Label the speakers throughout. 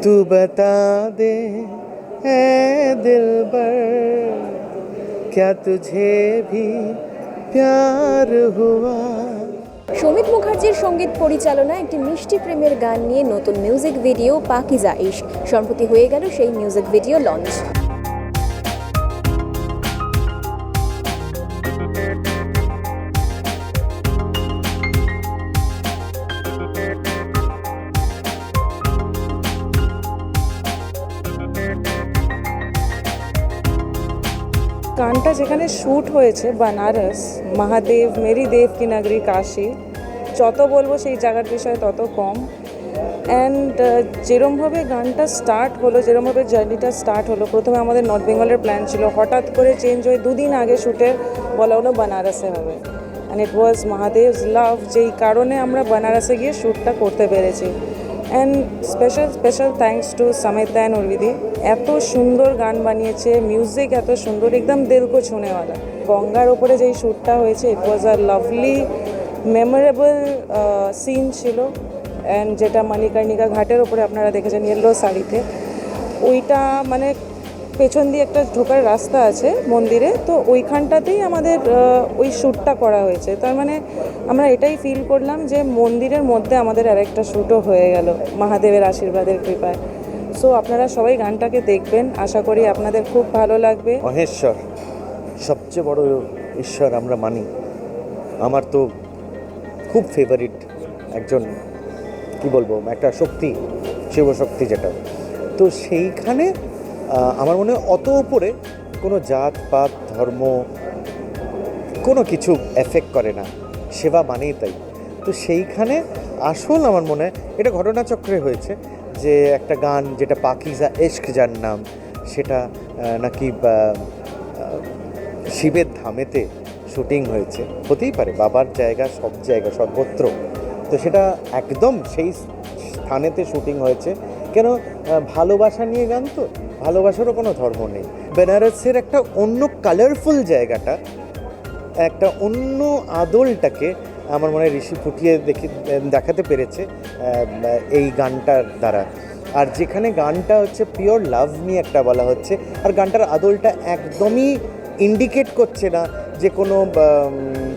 Speaker 1: तू बता दे ए दिल क्या तुझे भी प्यार हुआ
Speaker 2: সমিত মুখার্জির সঙ্গীত পরিচালনায় একটি মিষ্টি প্রেমের গান নিয়ে নতুন মিউজিক ভিডিও পাকিজা ইশক সম্প্রতি হয়ে গেল সেই মিউজিক ভিডিও লঞ্চ
Speaker 3: গানটা যেখানে শ্যুট হয়েছে বানারস মহাদেব মেরি দেব কি নগরী কাশী যত বলব সেই জায়গার বিষয়ে তত কম। অ্যান্ড যেরমভাবে গানটা স্টার্ট হলো, যেরমভাবে জার্নিটা স্টার্ট হলো, প্রথমে আমাদের নর্থ বেঙ্গলের প্ল্যান ছিল হঠাৎ করে চেঞ্জ হয়ে দুদিন আগে শ্যুটের বলা হলো বানারসে হবে। অ্যান্ড ইট ওয়াজ মহাদেভস লাভ যেই কারণে আমরা বানারসে গিয়ে শ্যুটটা করতে পেরেছি। And special special thanks to Samit and উর্বিদি এত সুন্দর গান বানিয়েছে মিউজিক এত সুন্দর, একদম দিলকো ছুঁনেওয়ালা গঙ্গার ওপরে যেই শ্যুটটা হয়েছে it was a lovely memorable scene ছিল। অ্যান্ড যেটা মানিকার্ণিকা ঘাটের ওপরে আপনারা দেখেছেন ইয়েলো শাড়িতে। ওইটা মানে পেছন দিয়ে একটা ঢোকার রাস্তা আছে মন্দিরে, তো ওইখানটাতেই আমাদের ওই শ্যুটটা করা হয়েছে। তার মানে আমরা এটাই ফিল করলাম যে মন্দিরের মধ্যে আমাদের আরেকটা শ্যুটও হয়ে গেল, মহাদেবের আশীর্বাদের কৃপায়। সো আপনারা সবাই গানটাকে দেখবেন, আশা করি আপনাদের খুব ভালো লাগবে।
Speaker 1: মহেশ্বর, সবচেয়ে বড় ঈশ্বর আমরা মানি। আমার তো খুব ফেভারিট একজন, কি বলব, একটা শক্তি, শিবশক্তি যেটা। তো সেইখানে আমার মনে হয় অত উপরে কোনো জাত, পাত, ধর্ম কোনো কিছু এফেক্ট করে না। সেবা মানেই তাই। তো সেইখানে আসল আমার মনে হয় এটা ঘটনাচক্রে হয়েছে যে একটা গান যেটা পাকিজা এশক যার নাম, সেটা নাকি শিবের ধামেতে শুটিং হয়েছে। হতেই পারে, বাবার জায়গা, সব জায়গা, সর্বত্র। তো সেটা একদম সেই স্থানেতে শুটিং হয়েছে। কেন ভালোবাসা নিয়ে গান তো? ভালোবাসারও কোনো ধর্ম নেই। বেনারসের একটা অন্য কালারফুল জায়গাটা, একটা অন্য আদলটাকে আমার মনে হয় ঋষি ফুটিয়ে দেখে, দেখাতে পেরেছে এই গানটার দ্বারা। আর যেখানে গানটা হচ্ছে পিওর লাভ নিয়ে একটা বলা হচ্ছে, আর গানটার আদলটা একদমই ইন্ডিকেট করছে না যে কোনো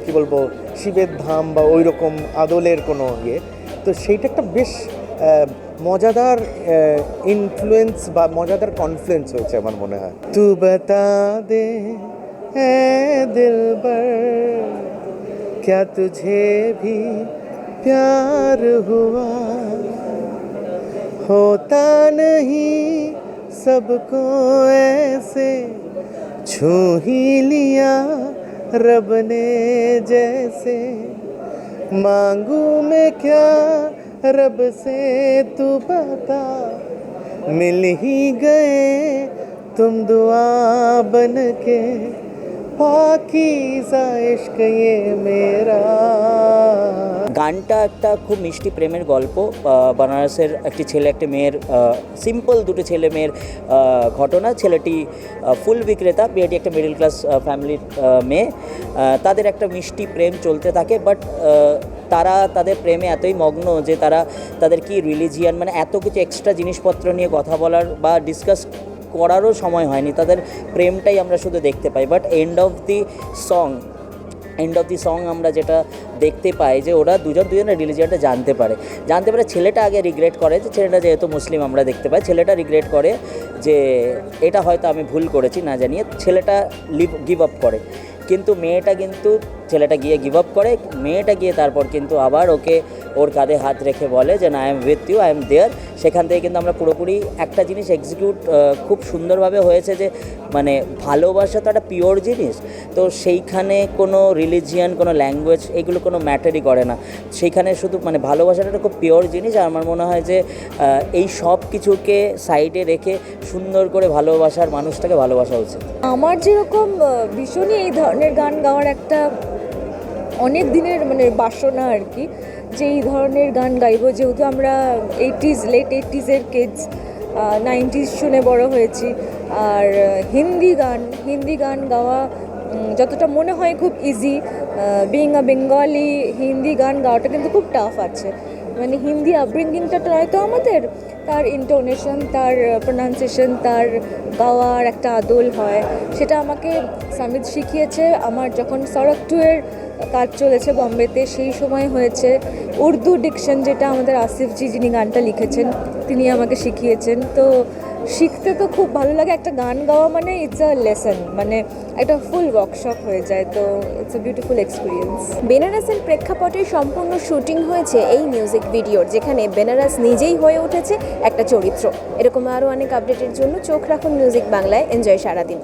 Speaker 1: কি বলব, শিবের ধাম বা ওই রকম আদলের কোনো ইয়ে। তো সেইটা একটা বেশ মজাদার ইনফ্লুয়েন্স বা মজাদার কনফ্লুয়েন্স হয়েছে আমার মনে হয় তু বতা দে এ দিল क्या तुझे भी प्यार हुआ होता नहीं सबको ऐसे छू ही लिया रब ने जैसे मांगू मैं क्या रब से तू बता मिल ही गए तुम दुआ बन के पाकीज़ा इश्क ये मेरा
Speaker 4: গানটা একটা খুব মিষ্টি প্রেমের গল্প আহ, বানারসের একটি ছেলে একটি মেয়ের সিম্পল দুটো ছেলে মেয়ের আহ, ঘটনা ছেলেটি ফুল বিক্রেতা মেয়েটি একটা মিডল ক্লাস ফ্যামিলির মেয়ে আহ, তাদের একটা মিষ্টি প্রেম চলতে থাকে বাট তারা তাদের প্রেমে এতই মগ্ন যে তারা তাদের কি রিলিজিয়ান মানে এত কিছু এক্সট্রা জিনিসপত্র নিয়ে কথা বলার বা ডিসকাস করারও সময় হয়নি। তাদের প্রেমটাই আমরা শুধু দেখতে পাই। But end of the song end of the song আমরা যেটা দেখতে পাই যে ওরা দুজন দুজনের রিলিজিয়নটা জানতে পারে। জানতে পারে ছেলেটা আগে রিগ্রেট করে যে ছেলেটা যেহেতু মুসলিম আমরা দেখতে পাই। ছেলেটা রিগ্রেট করে যে এটা হয়তো আমি ভুল করেছি, না জানিয়ে ছেলেটা লিভ গিভ আপ করে। কিন্তু মেয়েটা কিন্তু ছেলেটা গিয়ে গিভ আপ করে, মেয়েটা গিয়ে তারপর কিন্তু আবার ওকে ওর কাঁধে হাত রেখে বলে যে, না I am with you I am there সেখান থেকে কিন্তু আমরা পুরোপুরি একটা জিনিস এক্সিকিউট খুব সুন্দরভাবে হয়েছে যে মানে ভালোবাসা তো একটা পিওর জিনিস। তো সেইখানে কোনো রিলিজিয়ান কোনো ল্যাঙ্গুয়েজ এগুলো কোনো ম্যাটারই করে না। সেইখানে শুধু মানে ভালোবাসাটা একটা খুব পিওর জিনিস। আর আমার মনে হয় যে এই সব কিছুকে সাইডে রেখে সুন্দর করে ভালোবাসার মানুষটাকে ভালোবাসা উচিত।
Speaker 2: আমার যেরকম ভীষণই এই ধরনের গান গাওয়ার একটা অনেক দিনের মানে বাসনা আর কি, যে এই ধরনের গান গাইবো। যেহেতু আমরা এইটিজ লেট এইটিজের কিডস নাইনটিজ শুনে বড় হয়েছি। আর হিন্দি গান হিন্দি গান গাওয়া যতটা মনে হয় খুব easy being a Bengali Hindi গান গাওয়াটা কিন্তু খুব টাফ আছে। মানে হিন্দি আপব্রিঙ্গিংটা নয় তো আমাদের। তার ইন্টোনেশন তার প্রোনাউন্সিয়েশন তার গাওয়ার একটা আদল হয়। সেটা আমাকে সামিদ শিখিয়েছে। আমার যখন সড়ক টুয়ের কাজ চলেছে বম্বেতে, সেই সময় হয়েছে উর্দু ডিকশন যেটা আমাদের আসিফজি যিনি গানটা লিখেছেন, তিনি আমাকে শিখিয়েছেন। তো শিখতে তো খুব ভালো লাগে। একটা গান গাওয়া মানে ইটস আ লেসন মানে একটা ফুল ওয়ার্কশপ হয়ে যায়, তো ইটস আ বিউটিফুল এক্সপিরিয়েন্স
Speaker 5: বেনারসের প্রেক্ষাপটে সম্পূর্ণ শুটিং হয়েছে এই মিউজিক ভিডিওর যেখানে বেনারস নিজেই হয়ে উঠেছে একটা চরিত্র। এরকম আরও অনেক আপডেটের জন্য চোখ রাখুন মিউজিক বাংলায়। এনজয় সারাদিন।